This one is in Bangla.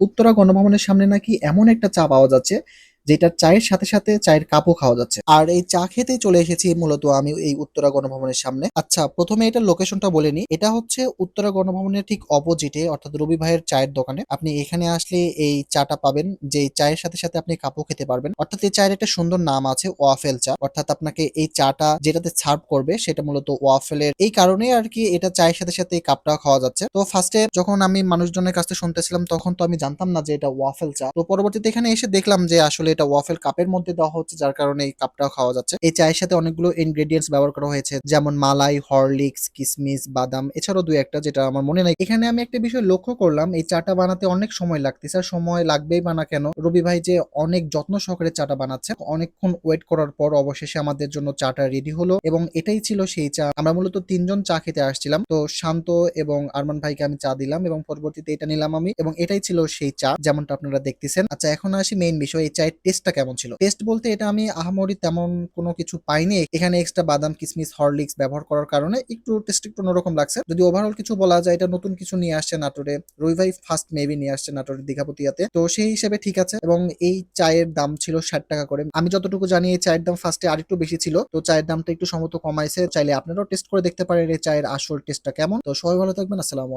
উত্তরা গণভবনের সামনে নাকি এমন একটা চা পাওয়া যাচ্ছে যেটা চায়ের সাথে সাথে চায়ের কাপও খাওয়া যাচ্ছে। আর এই চা খেতেই চলে এসেছি মূলত আমি এই উত্তরা গণভবনের সামনে। আচ্ছা প্রথমে এটার লোকেশনটা বলে নি এটা হচ্ছে উত্তরা গণভবনের ঠিক অপোজিটে অর্থাৎ রবি ভাইয়ের চায়ের দোকানে। আপনি এখানে আসলে এই চাটা পাবেন, যে চায়ের সাথে সাথে আপনি কাপও খেতে পারবেন। অর্থাৎ এই চায়ের একটা সুন্দর নাম আছে, ওয়াফেল চা। অর্থাৎ আপনাকে এই চাটা যেটাতে সার্ভ করবে, সেটা মূলত ওয়াফেলের। এই কারণে আর কি এটা চায়ের সাথে সাথে এই কাপটা খাওয়া যাচ্ছে। তো ফার্স্টে যখন আমি মানুষজনের কাছ শুনতেছিলাম, তখন তো আমি জানতাম না যে এটা ওয়াফেল চা। তো পরবর্তীতে এখানে এসে দেখলাম যে আসলে এটা ওয়াফেল কাপের মধ্যে দেওয়া হচ্ছে, যার কারণে এই কাপটাও খাওয়া যাচ্ছে। এই চায়ের সাথে অনেকগুলো ইনগ্রেডিয়েন্টস ব্যবহার করা হয়েছে, যেমন মালাই হরলিক্স কিসমিস, বাদাম, এছাড়াও দুই একটা যেটা আমার মনে নাই। এখানে আমি একটা বিষয় লক্ষ্য করলাম, এই চাটা বানাতে অনেক সময় লাগতেছে, আর সময় লাগবেই বানা কেন? রবি ভাই যে অনেক যত্ন সহকারে চাটা বানাচ্ছে, অনেকক্ষণ ওয়েট করার পর অবশেষে আমাদের জন্য চাটা রেডি হলো, এবং এটাই ছিল সেই চা। আমরা মূলত তিনজন চা খেতে আসছিলাম, তো শান্ত এবং আরমান ভাইকে আমি চা দিলাম, এবং পরবর্তীতে এটা নিলাম আমি, এবং এটাই ছিল সেই চা, যেমনটা আপনারা দেখতেছেন। আচ্ছা এখন আসি মেইন বিষয়, এই চায়ের টেস্টটা কেমন ছিল? টেস্ট বলতে এটা আমি আহামরি তেমন কোনো কিছু পাইনি। এখানে এক্সট্রা বাদাম, কিসমিস হরলিক্স ব্যবহার করার কারণে একটু টেস্ট একটু অন্যরকম লাগছে। যদি ওভারঅল কিছু বলা যায়, এটা নতুন কিছু নিয়ে আসছে নাটোরে। রবিভাই ফার্স্ট মেবি নিয়ে আসছে নাটোরের দীঘাপতিয়াতে। তো সেই হিসেবে ঠিক আছে। এবং এই চায়ের দাম ছিল ষাট টাকা করে। আমি যতটুকু জানি, এই চায়ের দাম ফার্স্টে আরেকটু বেশি ছিল। তো চায়ের দামটা একটু সম্ভবত কমাইছে। চাইলে আপনারাও টেস্ট করে দেখতে পারেন এই চায়ের আসল টেস্টটা কেমন। তো সবাই ভালো থাকবেন। আসসালামু